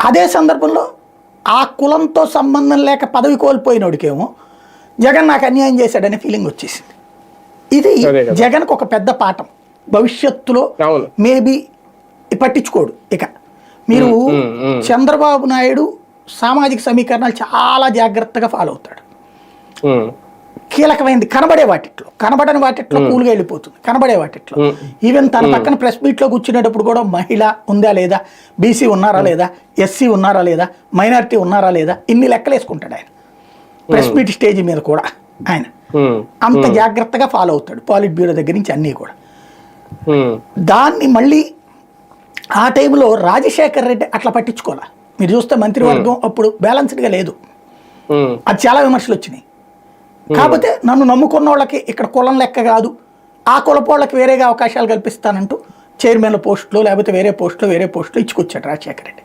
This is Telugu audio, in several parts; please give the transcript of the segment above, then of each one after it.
అదే సందర్భంలో ఆ కులంతో సంబంధం లేక పదవి కోల్పోయినోడికేమో జగన్ నాకు అన్యాయం చేశాడనే ఫీలింగ్ వచ్చేసింది ఇది. జగన్కు ఒక పెద్ద పాఠం భవిష్యత్తులో. మేబీ పట్టించుకోడు ఇక మీరు. చంద్రబాబు నాయుడు సామాజిక సమీకరణాలు చాలా జాగ్రత్తగా ఫాలో అవుతాడు ఉమ్, కీలకమైనది కనబడే వాటిట్లో. కనబడని వాటిట్లో కూలుగా వెళ్ళిపోతుంది. కనబడే వాటిట్లో. ఈవెన్ తన పక్కన ప్రెస్ మీట్లో కూర్చునేటప్పుడు కూడా మహిళ ఉందా లేదా? బీసీ ఉన్నారా లేదా? ఎస్సీ ఉన్నారా లేదా? మైనారిటీ ఉన్నారా లేదా? ఇన్ని లెక్కలు వేసుకుంటాడు ఆయన. ప్రెస్ మీట్ స్టేజ్ మీద కూడా ఆయన. అంత జాగ్రత్తగా ఫాలో అవుతాడు పాలిట్ బ్యూరో దగ్గర నుంచి అన్నీ కూడా. దాన్ని మళ్ళీ ఆ టైంలో రాజశేఖర్ రెడ్డి అట్లా పట్టించుకోవాలా? మీరు చూస్తే మంత్రివర్గం అప్పుడు బ్యాలెన్స్డ్గా లేదు. అది చాలా విమర్శలు వచ్చినాయి. కాకపోతే నన్ను నమ్ముకున్న వాళ్ళకి ఇక్కడ కులం లెక్క కాదు. ఆ కులపోళ్ళకి వేరేగా అవకాశాలు కల్పిస్తానంటూ చైర్మన్ల పోస్టులు లేకపోతే వేరే పోస్టులు వేరే పోస్టులు ఇచ్చుకొచ్చాడు రాజశేఖర రెడ్డి.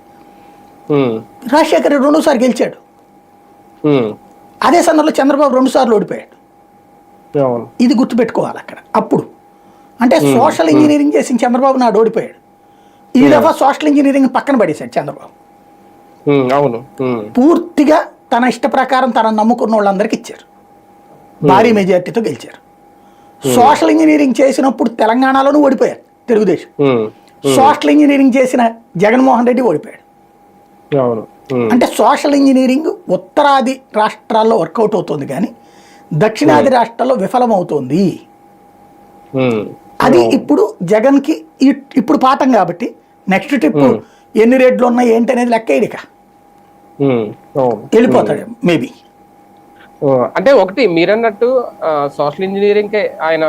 ఉమ్, రాజశేఖర రెడ్డి రెండోసారి గెలిచాడు. ఉమ్, అదే సందర్భంలో చంద్రబాబు రెండుసార్లు ఓడిపోయాడు. ఇది గుర్తుపెట్టుకోవాలి అక్కడ. అప్పుడు. అంటే సోషల్ ఇంజనీరింగ్ చేసిన చంద్రబాబు నాయుడు ఓడిపోయాడు. ఈ దఫా సోషల్ ఇంజనీరింగ్ పక్కన పడేశాడు చంద్రబాబు. అవును. పూర్తిగా తన ఇష్ట ప్రకారం తన నమ్ముకున్న వాళ్ళందరికీ ఇచ్చారు. భారీ మెజార్టీతో గెలిచారు. సోషల్ ఇంజనీరింగ్ చేసినప్పుడు తెలంగాణలోనూ ఓడిపోయారు తెలుగుదేశం. సోషల్ ఇంజనీరింగ్ చేసిన జగన్మోహన్ రెడ్డి ఓడిపోయాడు. అంటే సోషల్ ఇంజనీరింగ్ ఉత్తరాది రాష్ట్రాల్లో వర్కౌట్ అవుతుంది కానీ దక్షిణాది రాష్ట్రాల్లో విఫలమవుతోంది. అది ఇప్పుడు జగన్కి ఇప్పుడు పాఠం కాబట్టి నెక్స్ట్ ట్రిప్ ఎన్ని రేట్లు ఉన్నాయి ఏంటి అనేది లెక్క ఇక వెళ్ళిపోతాడు మేబీ. అంటే ఒకటి మీరన్నట్టు సోషల్ ఇంజనీరింగ్ కే ఆయన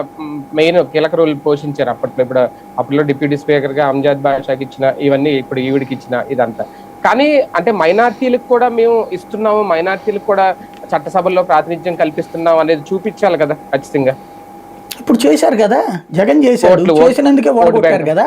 మెయిన్ కీలక రోల్ పోషించారు అప్పట్లో. ఇప్పుడు అప్పట్లో డిప్యూటీ స్పీకర్గా అంజాద్ బాషాకి ఇచ్చిన ఇవన్నీ ఇప్పుడు ఈవిడికి ఇచ్చిన ఇదంతా. కానీ అంటే మైనార్టీలకు కూడా మేము ఇస్తున్నాము మైనార్టీలకు కూడా చట్టసభల్లో ప్రాతినిధ్యం కల్పిస్తున్నాం అనేది చూపించాలి కదా ఖచ్చితంగా. ఇప్పుడు చేశారు కదా జగన్ ఓట్లు, చేసినందుకే బ్యాంకు. కదా.